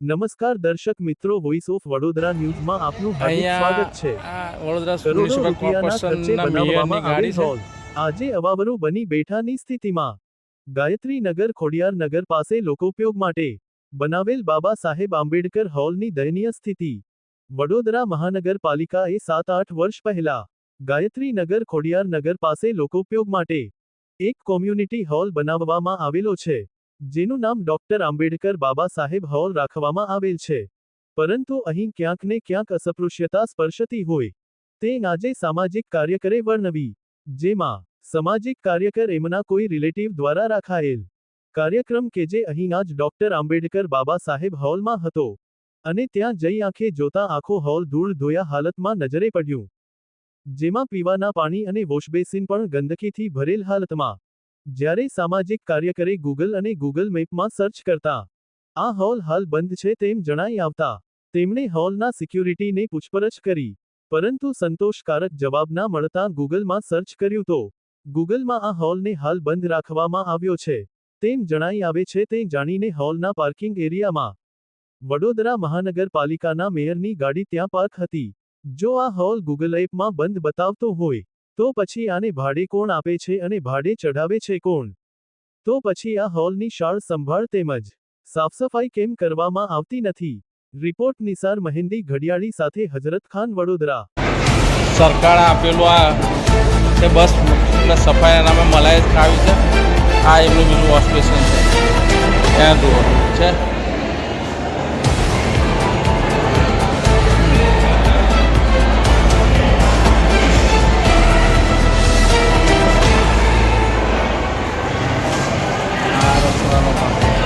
નમસ્કાર દર્શક મિત્રો વોઇસ ઓફ વડોદરા ન્યૂઝમાં આપનું હાર્દિક સ્વાગત છે. વડોદરા કરોડો રૂપિયાના ખર્ચે બનાવવામાં આવેલ હોલ. આજે અવાવરો બની બેઠાની સ્થિતિમાં. ગાયત્રી નગર ખોડિયાર નગર પાસે લોકોપયોગ માટે બનાવેલ બાબા સાહેબ આંબેડકર હોલની દયનીય સ્થિતિ. વડોદરા મહાનગરપાલિકાએ સાત આઠ વર્ષ પહેલા ગાયત્રી નગર ખોડિયાર નગર પાસે લોકોપયોગ માટે એક કોમ્યુનિટી હોલ બનાવવામાં આવેલો છે. જેનું નામ ડોક્ટર આંબેડકર બાબા સાહેબ હોલ રાખવામાં આવેલ છે. પરંતુ અહીં ક્યાંક ને ક્યાંક અસ્પૃશ્યતા સ્પર્શતી હોય. તે આજે સામાજિક કાર્યકરે વર્ણવી, જેમાં સામાજિક કાર્યકર એમના કોઈ રિલેટિવ દ્વારા રાખાયેલ કાર્યક્રમ કે જે અહીં આજ ડોક્ટર આંબેડકર બાબા સાહેબ હોલમાં હતો. અને ત્યાં જઈ આંખે જોતા આખો હોલ ધૂળ ધોયા હાલતમાં નજરે પડ્યું. જેમાં પીવાના પાણી અને વોશબેસિન પણ ગંદકીથી ભરેલ હાલતમાં જ્યારે સામાજિક કાર્યકરે ગૂગલ અને ગૂગલ મેપમાં સર્ચ કરતા. આ હોલ હાલ બંધ છે તેમ જણાઈ આવતા. તેમણે હોલના સિક્યુરિટીને પૂછપરછ કરી. પરંતુ સંતોષકારક જવાબ ના મળતા ગૂગલમાં સર્ચ કર્યું તો. ગૂગલમાં આ હોલને હાલ બંધ રાખવામાં આવ્યો છે. તેમ જણાઈ આવે છે તે જાણીને હોલના પાર્કિંગ એરિયામાં. વડોદરા મહાનગરપાલિકાના મેયરની ગાડી ત્યાં પાર્ક હતી. જો આ હોલ ગૂગલ એપમાં બંધ બતાવતો હોય તો પછી આને ભાડે કોણ આપે છે અને ભાડે ચઢાવે છે કોણ? તો પછી આ હોલની શાળ સંભાળ તેમજ સાફસફાઈ કેમ કરવામાં આવતી નથી? રિપોર્ટ નિસાર મહેંદી ઘડિયાળી સાથે હજરત ખાન વડોદરા. સરકારે આપેલું આ બસ એટલે સફાઈ નામે મલાઈ ખાવી છે. આ એમનું બીજું વોશ બેસિન છે. ત્યાં જુઓ. છે? সবসময় আমার